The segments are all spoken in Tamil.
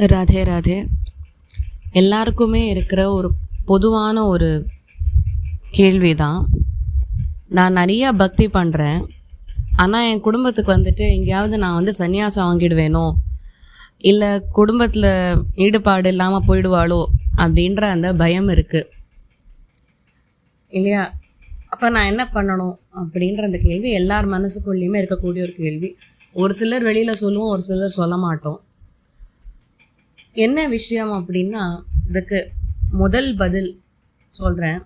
ராதே ராதே. எல்லாருக்குமே இருக்கிற ஒரு பொதுவான ஒரு கேள்வி தான் நான் நிறையா பக்தி பண்ணுறேன் ஆனால் என் குடும்பத்துக்கு வந்துட்டு எங்கேயாவது நான் வந்து சன்னியாசம் வாங்கிடுவேனோ? இல்லை குடும்பத்தில் ஈடுபாடு இல்லாமல் போயிடுவாளோ? அப்படின்ற அந்த பயம் இருக்குது இல்லையா? அப்போ நான் என்ன பண்ணணும்? அப்படின்ற அந்த கேள்வி எல்லார் மனசுக்குள்ளேயுமே இருக்கக்கூடிய ஒரு கேள்வி. ஒரு சிலர் வெளியில் சொல்லுவோம் ஒரு சிலர் சொல்ல மாட்டோம். என்ன விஷயம் அப்படின்னா இதுக்கு முதல் பதில் சொல்கிறேன்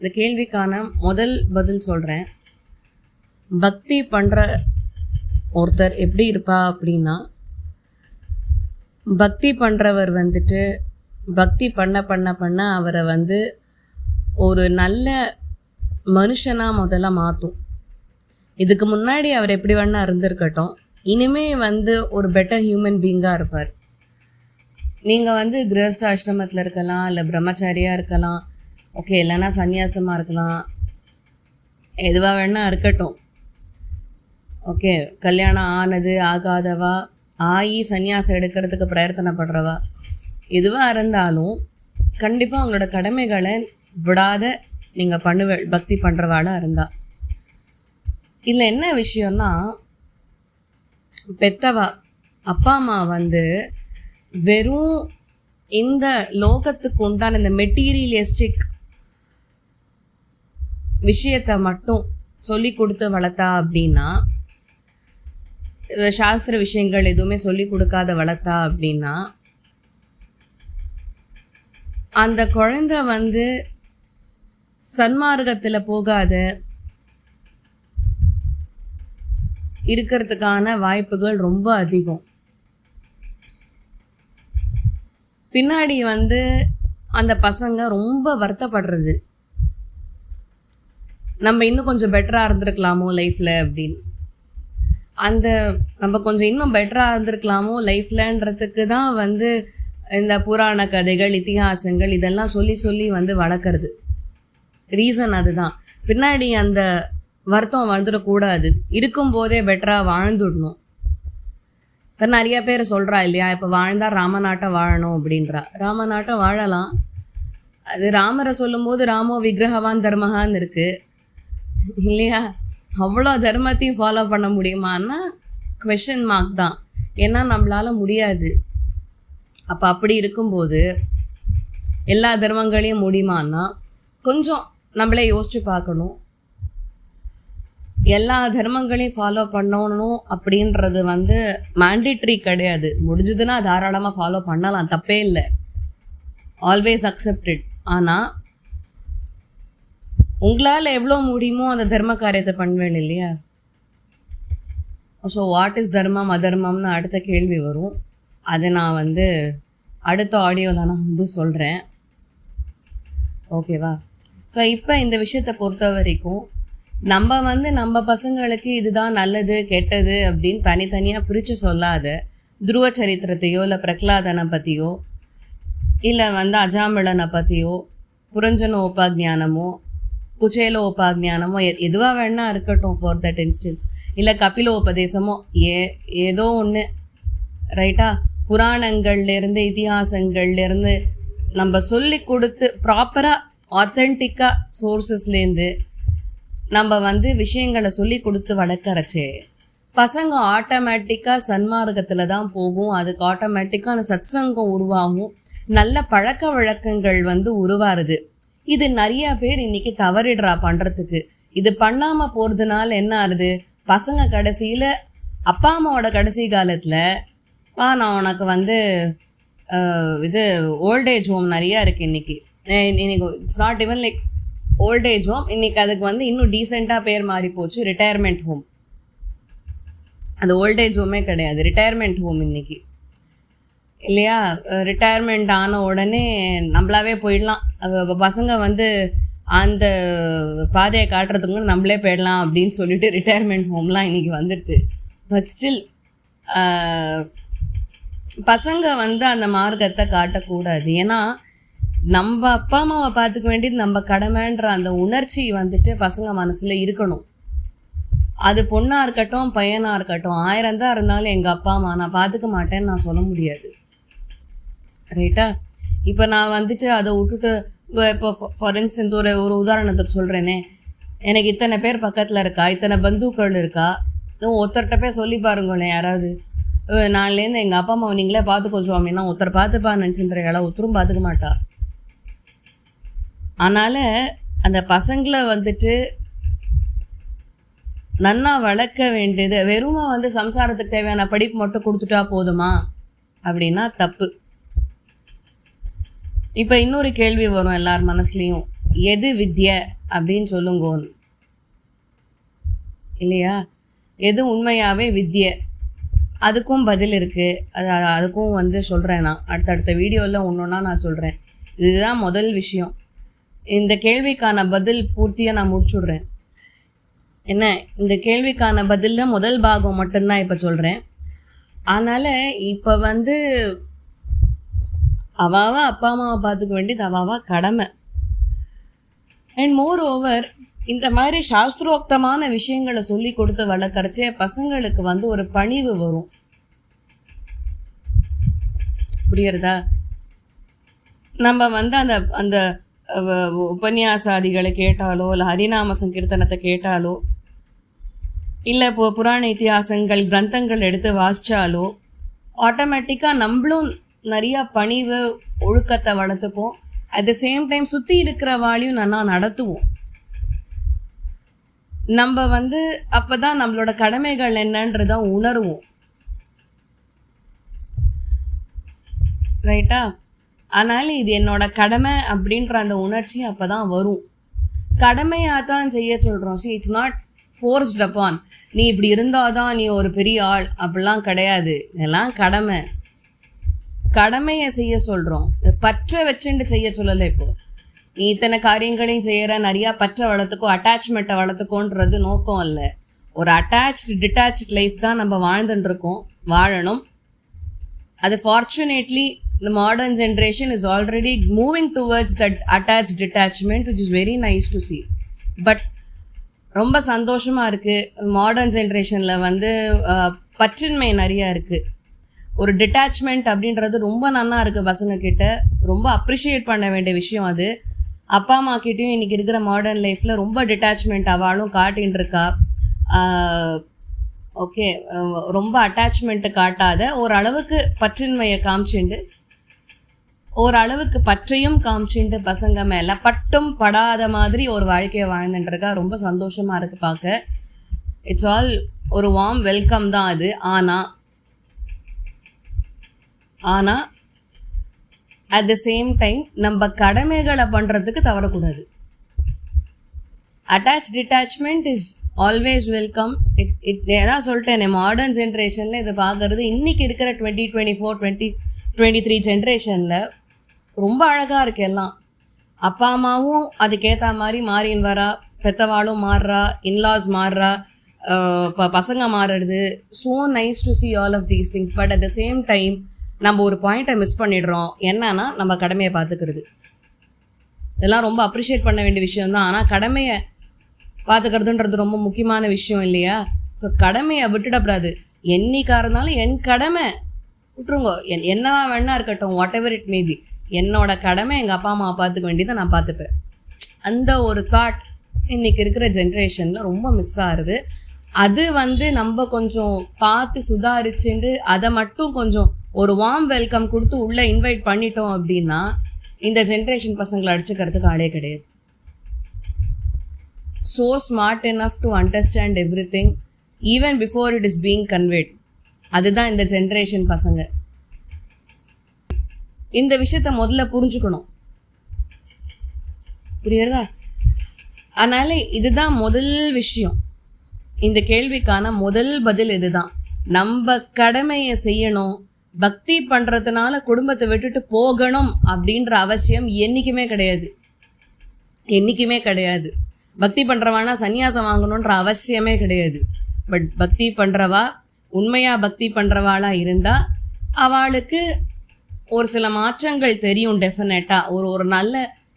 இந்த கேள்விக்கான முதல் பதில் சொல்கிறேன் பக்தி பண்ணுற ஒருத்தர் எப்படி இருப்பா அப்படின்னா பக்தி பண்ணுறவர் வந்துட்டு பக்தி பண்ண பண்ண பண்ண அவரை வந்து ஒரு நல்ல மனுஷனாக முதல்ல மாற்றும் இதுக்கு முன்னாடி அவர் எப்படி வேணால் இருந்திருக்கட்டும். இனிமே வந்து ஒரு பெட்டர் ஹியூமன் பீங்காக இருப்பார். நீங்கள் வந்து கிரகஸ்த ஆசிரமத்தில் இருக்கலாம் இல்லை பிரம்மச்சாரியாக இருக்கலாம் ஓகே இல்லைன்னா சந்நியாசமாக இருக்கலாம். எதுவாக வேணா இருக்கட்டும். ஓகே கல்யாணம் ஆனது ஆகாதவா? ஆகி சந்நியாசம் எடுக்கிறதுக்கு பிரயத்தனப்படுறவா? எதுவாக இருந்தாலும் கண்டிப்பாக உங்களோட கடமைகளை விடாத நீங்கள் பண்ணுவ பக்தி பண்ணுறவாளாக இருந்தா. இதில் என்ன விஷயம்னா பெத்தவா அப்பா அம்மா வந்து வெறும் இந்த லோகத்துக்கு உண்டான இந்த மெட்டீரியலிஸ்டிக் விஷயத்தை மட்டும் சொல்லி கொடுத்து வளர்த்தா அப்படின்னா சாஸ்திர விஷயங்கள் எதுவுமே சொல்லி கொடுக்காத வளர்த்தா அப்படின்னா அந்த குழந்தை வந்து சன்மார்க்கத்தில் போகாத இருக்கிறதுக்கான வாய்ப்புகள் ரொம்ப அதிகம். பின்னாடி வந்து அந்த பசங்க ரொம்ப வருத்தப்படுறது. நம்ம இன்னும் கொஞ்சம் பெட்டராக இருந்திருக்கலாமோ லைஃப்பில் அப்படின்னு. அந்த நம்ம கொஞ்சம் இன்னும் பெட்டராக இருந்திருக்கலாமோ லைஃப்லன்றதுக்கு தான் வந்து இந்த புராண கதைகள் இத்திஹாசங்கள் இதெல்லாம் சொல்லி சொல்லி வந்து வளர்க்குறது. ரீசன் அதுதான். பின்னாடி அந்த வருத்தம் வந்துடக்கூடாது. இருக்கும்போதே பெட்டராக வாழ்ந்துடணும். இப்போ நிறைய பேர் சொல்கிறா இல்லையா இப்போ வாழ்ந்தால் ராமநாட்டை வாழணும் அப்படின்றா. ராமநாட்டை வாழலாம். அது ராமரை சொல்லும்போது ராமோ விக்கிரகவான் தர்மகான்னு இருக்குது இல்லையா? அவ்வளோ தர்மத்தையும் ஃபாலோ பண்ண முடியுமான்னா கொஷின் மார்க் தான். ஏன்னா நம்மளால் முடியாது. அப்போ அப்படி இருக்கும்போது எல்லா தர்மங்களையும் முடியுமான்னா கொஞ்சம் நம்மளே யோசிச்சு பார்க்கணும். எல்லா தர்மங்களையும் ஃபாலோ பண்ணணும் அப்படின்றது வந்து மேண்டிட்ரி கிடையாது. முடிஞ்சதுன்னா தாராளமாக ஃபாலோ பண்ணலாம். தப்பே இல்லை. ஆல்வேஸ் அக்செப்டட் ஆனால் உங்களால் எவ்வளோ முடியுமோ அந்த தர்ம காரியத்தை பண்ணுவேன் இல்லையா? ஸோ வாட் இஸ் தர்மம் அதர்மம்னு அடுத்த கேள்வி வரும். அதை நான் வந்து அடுத்த ஆடியோவில் நான் வந்து சொல்கிறேன் ஓகேவா ஸோ இப்போ இந்த விஷயத்தை பொறுத்த வரைக்கும் நம்ம வந்து நம்ம பசங்களுக்கு இதுதான் நல்லது கெட்டது அப்படின்னு தனித்தனியாக பிரித்து சொல்லாத துருவ சரித்திரத்தையோ இல்லை பிரகலாதனை பற்றியோ இல்லை வந்து அஜாமிளனை பற்றியோ புரஞ்சன உபாக்ஞானமோ குச்சேல உபாஜானமோ எதுவாக வேணா இருக்கட்டும் ஃபார் தட் இன்ஸ்டன்ஸ் இல்லை கபில உபதேசமோ ஏ ஏதோ ஒன்று ரைட்டா புராணங்கள்லேருந்து இதிகாசங்கள்லேருந்து நம்ம சொல்லி கொடுத்து ப்ராப்பராக ஆத்தென்டிக்காக சோர்சஸ்லேருந்து நம்ம வந்து விஷயங்களை சொல்லி கொடுத்து வளர்க்கறச்சு. பசங்க ஆட்டோமேட்டிக்காக சன்மார்க்கத்தில் தான் போகும். அதுக்கு ஆட்டோமேட்டிக்கான சத்சங்கம் உருவாகும். நல்ல பழக்க வழக்கங்கள் வந்து உருவாருது. இது நிறைய பேர் இன்னைக்கு தவறிடுறா பண்ணுறதுக்கு இது பண்ணாமல் போகிறதுனால என்ன ஆகுது பசங்க கடைசியில் அப்பா அம்மாவோட கடைசி காலத்தில் பா நான் உனக்கு வந்து இது ஓல்டேஜ் ஹோம் நிறையா இருக்குது இன்னைக்கு. இன்னைக்கு it's not even like old age home இன்னைக்கு அதுக்கு வந்து இன்னும் டீசெண்டாக பேர் மாறி போச்சு. ரிட்டையர்மெண்ட் ஹோம் அது ஓல்டேஜ் ஹோமே கிடையாது. ரிட்டையர்மெண்ட் ஹோம் இன்னைக்கு. இல்லையா? ரிட்டையர்மெண்ட் ஆன உடனே நம்மளாவே போயிடலாம். பசங்க வந்து அந்த பாதையை காட்டுறதுக்கு நம்மளே போயிடலாம் அப்படின்னு சொல்லிட்டு ரிட்டையர்மெண்ட் ஹோம்லாம் இன்றைக்கி வந்துடுது பட் ஸ்டில் பசங்க வந்து அந்த மார்க்கத்தை காட்டக்கூடாது. ஏன்னா நம்ம அப்பா அம்மாவை பார்த்துக்க வேண்டியது நம்ம கடமைன்ற அந்த உணர்ச்சி வந்துட்டு பசங்க மனசில் இருக்கணும். அது பொண்ணாக இருக்கட்டும் பையனாக இருக்கட்டும் ஆயிரம் தான் இருந்தாலும் எங்கள் அப்பா அம்மா நான் பார்த்துக்க மாட்டேன்னு நான் சொல்ல முடியாது. ரைட்டா இப்போ நான் வந்துட்டு அதை விட்டுட்டு இப்போ ஃபார் இன்ஸ்டன்ஸ் ஒரு ஒரு உதாரணத்துக்கு சொல்கிறேனே எனக்கு இத்தனை பேர் பக்கத்தில் இருக்கா? இத்தனை பந்துக்கள் இருக்கா? ஒருத்தர்கிட்ட போய் சொல்லி பாருங்களேன் யாராவது. நாளிலேருந்து எங்கள் அப்பா அம்மாவை நீங்களே பார்த்துக்கோ சுவாமின்னா ஒருத்தர் பார்த்துப்பா நினச்சின்ற இடம் ஒருத்தரும் பார்த்துக்க மாட்டா. அதனால் அந்த பசங்களை வந்துட்டு நன்னா வளர்க்க வேண்டியது வெறுமா வந்து சம்சாரத்துக்கு தேவையான படிப்பு மட்டும் கொடுத்துட்டா போதுமா? அப்படின்னா தப்பு. இப்போ இன்னொரு கேள்வி வரும் எல்லார் மனசுலேயும். எது வித்ய அப்படின்னு சொல்லுங்கோன்னு. இல்லையா? எது உண்மையாகவே வித்ய? அதுக்கும் பதில் இருக்குது அது அது- அதுக்கும் வந்து சொல்கிறேன் நான். அடுத்தடுத்த வீடியோவில் ஒன்று ஒன்றா நான் சொல்கிறேன் இதுதான் முதல் விஷயம். இந்த கேள்விக்கான பதில் பூர்த்தியாக நான் முடிச்சுடுறேன். என்ன? இந்த கேள்விக்கான பதிலில் முதல் பாகம் மட்டும்தான் இப்போ சொல்கிறேன் அதனால் இப்போ வந்து அவாவா அப்பா அம்மாவை பார்த்துக்க வேண்டியது அவாவா கடமை. அண்ட் மோர் ஓவர் இந்த மாதிரி சாஸ்திரோக்தமான விஷயங்களை சொல்லி கொடுத்து வளர்க்கறச்சே பசங்களுக்கு வந்து ஒரு பணிவு வரும். புரியுறதா நம்ம வந்து அந்த அந்த உபன்யாசாதிகளை கேட்டாலோ இல்லை ஹரிநாம சங்கீர்த்தனத்தை கேட்டாலோ இல்லை இப்போ புராண இத்தியாசங்கள் கிரந்தங்கள் எடுத்து வாசித்தாலோ ஆட்டோமேட்டிக்காக நம்மளும் நிறையா பணிவு ஒழுக்கத்தை வளர்த்துப்போம். அட் த சேம் டைம் சுற்றி இருக்கிற வாழையும் நல்லா நடத்துவோம். நம்ம வந்து அப்போ தான் நம்மளோட கடமைகள் என்னன்றதான் உணருவோம். ரைட்டா அதனால் இது என்னோட கடமை அப்படின்ற அந்த உணர்ச்சி அப்போ தான் வரும். கடமையாக தான் செய்ய சொல்கிறோம் see it's not forced upon நீ இப்படி இருந்தால் தான் நீ ஒரு பெரிய ஆள். அப்படிலாம் கிடையாது. இதெல்லாம் கடமை. கடமையை செய்ய சொல்கிறோம் பற்ற வச்சுட்டு செய்ய சொல்லலை இப்போ. நீ இத்தனை காரியங்களையும் செய்கிற நிறையா பற்ற வளர்த்துக்கோ அட்டாச்மெண்ட்டை வளர்த்துக்கோன்றது நோக்கம் இல்லை ஒரு அட்டாச்டு டிட்டாச்சு லைஃப் தான் நம்ம வாழ்ந்துட்டுருக்கோம் வாழணும். அது fortunately the modern generation is already moving towards that attached detachment which is very nice to see. But ரொம்ப சந்தோஷமாக இருக்குது மாடர்ன் ஜென்ரேஷனில் வந்து பற்றின்மை நிறையா இருக்குது ஒரு டிட்டாச்மெண்ட் அப்படின்றது ரொம்ப நல்லா இருக்குது பசங்க கிட்ட ரொம்ப அப்ரிஷியேட் பண்ண வேண்டிய விஷயம் அது. அப்பா அம்மா கிட்டேயும் இன்றைக்கி இருக்கிற மாடர்ன் லைஃப்பில் ரொம்ப டிட்டாச்மெண்ட் அவளும் காட்டின்னு இருக்கா ஓகே ரொம்ப அட்டாச்மெண்ட்டு காட்டாத ஓரளவுக்கு பற்றின்மையை காமிச்சுண்டு. ஓரளவுக்கு பற்றையும் காமிச்சுண்டு பசங்க மேலே. பட்டும் படாத மாதிரி ஒரு வாழ்க்கையை வாழ்ந்துட்டுருக்கா. ரொம்ப சந்தோஷமாக இருக்குது பார்க்க இட்ஸ் ஆல் ஒரு வார்ம் வெல்கம் தான் அது. ஆனால் ஆனால் அட் த சேம் டைம் நம்ம கடமைகளை பண்ணுறதுக்கு தவறக்கூடாது. Attach detachment is always welcome it it ஏதாவது சொல்லிட்டேன் மாடர்ன் ஜென்ரேஷனில் இதை பார்க்கறது இன்றைக்கி இருக்கிற twenty twenty four twenty twenty three ஜென்ரேஷனில் ரொம்ப அழகாக இருக்கு எல்லாம். அப்பா அம்மாவும் அதுக்கேற்ற மாதிரி மாறின்னு வரா பெத்தவாளும் மாறுறா இன்லாஸ் மாறுறா இப்போ பசங்க மாறுறது. So nice to see all of these things but at the same time நம்ம ஒரு பாயிண்ட்டை மிஸ் பண்ணிடுறோம். என்னன்னா நம்ம கடமையை பார்த்துக்கிறது. இதெல்லாம் ரொம்ப அப்ரிஷியேட் பண்ண வேண்டிய விஷயம் தான் ஆனால் கடமையை பார்த்துக்கிறதுன்றது ரொம்ப முக்கியமான விஷயம் இல்லையா? ஸோ கடமையை விட்டுடக்கூடாது. என்னைக்கா இருந்தாலும் என் கடமை. விட்டுருங்க. என் என்னவா வேணா இருக்கட்டும் வாட் எவர் இட் மேபி என்னோட கடமை எங்கள் அப்பா அம்மாவை பார்த்துக்க வேண்டியதை நான் பார்த்துப்பேன். அந்த ஒரு தாட் இன்னைக்கு இருக்கிற ஜென்ரேஷனில் ரொம்ப மிஸ் ஆகுது. அது வந்து நம்ம கொஞ்சம் பார்த்து சுதாரிச்சுட்டு அதை மட்டும் கொஞ்சம் ஒரு வார்ம் வெல்கம் கொடுத்து உள்ளே இன்வைட் பண்ணிட்டோம் அப்படின்னா இந்த ஜென்ரேஷன் பசங்களை அடிச்சுக்கிறதுக்கு ஆளே கிடையாது. So smart enough to understand everything even before it is being conveyed. அதுதான் இந்த ஜென்ரேஷன் பசங்க. இந்த விஷயத்த முதல்ல புரிஞ்சுக்கணும். புரியுறதா அதனால இதுதான் முதல் விஷயம். இந்த கேள்விக்கான முதல் பதில் இதுதான். நம்ம கடமையை செய்யணும். பக்தி பண்ணுறதுனால குடும்பத்தை விட்டுட்டு போகணும் அப்படின்ற அவசியம் என்றைக்குமே கிடையாது. என்றைக்குமே கிடையாது. பக்தி பண்ணுறவானா சன்னியாசம் வாங்கணுன்ற அவசியமே கிடையாது. பட் பக்தி பண்ணுறவா உண்மையாக பக்தி பண்ணுறவாளாக இருந்தால் அவளுக்கு ஒரு சில மாற்றங்கள் தெரியும் டெஃபினட்டாக ஒரு ஒரு நல்ல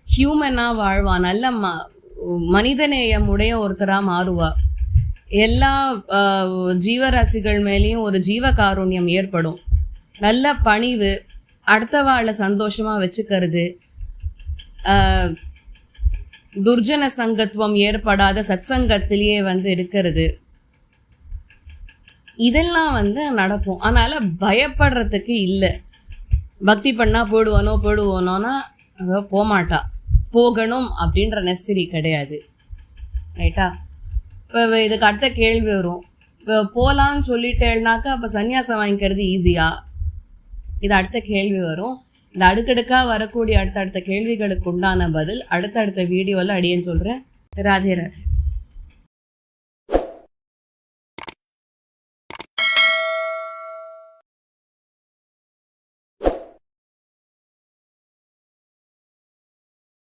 ஹியூமனாக வாழ்வா நல்ல ம மனிதநேயம் உடைய ஒருத்தராக மாறுவா. எல்லா ஜீவராசிகள் மேலேயும் ஒரு ஜீவ காருண்யம் ஏற்படும். நல்ல பணிவு அடுத்த வாழை சந்தோஷமாக வச்சுக்கிறது துர்ஜன சங்கத்துவம் ஏற்படாத சத்சங்கத்திலேயே வந்து இருக்கிறது. இதெல்லாம் வந்து நடக்கும். அதனால பயப்படுறதுக்கு இல்லை. பக்தி பண்ணா போடுவானோ போடுவானோன்னா போகமாட்டா போகணும் அப்படின்ற நெசரி கிடையாது. ரைட்டா இப்போ இதுக்கு அடுத்த கேள்வி வரும். இப்போ போகலான்னு சொல்லிட்டேன்னாக்கா அப்போ சன்னியாசம் வாங்கிக்கிறது ஈஸியா இது அடுத்த கேள்வி வரும். இந்த அடுக்கடுக்காக வரக்கூடிய அடுத்தடுத்த கேள்விகளுக்கு உண்டான பதில் அடுத்தடுத்த வீடியோவில் அடியேன்னு சொல்கிறேன் ராஜே ராதே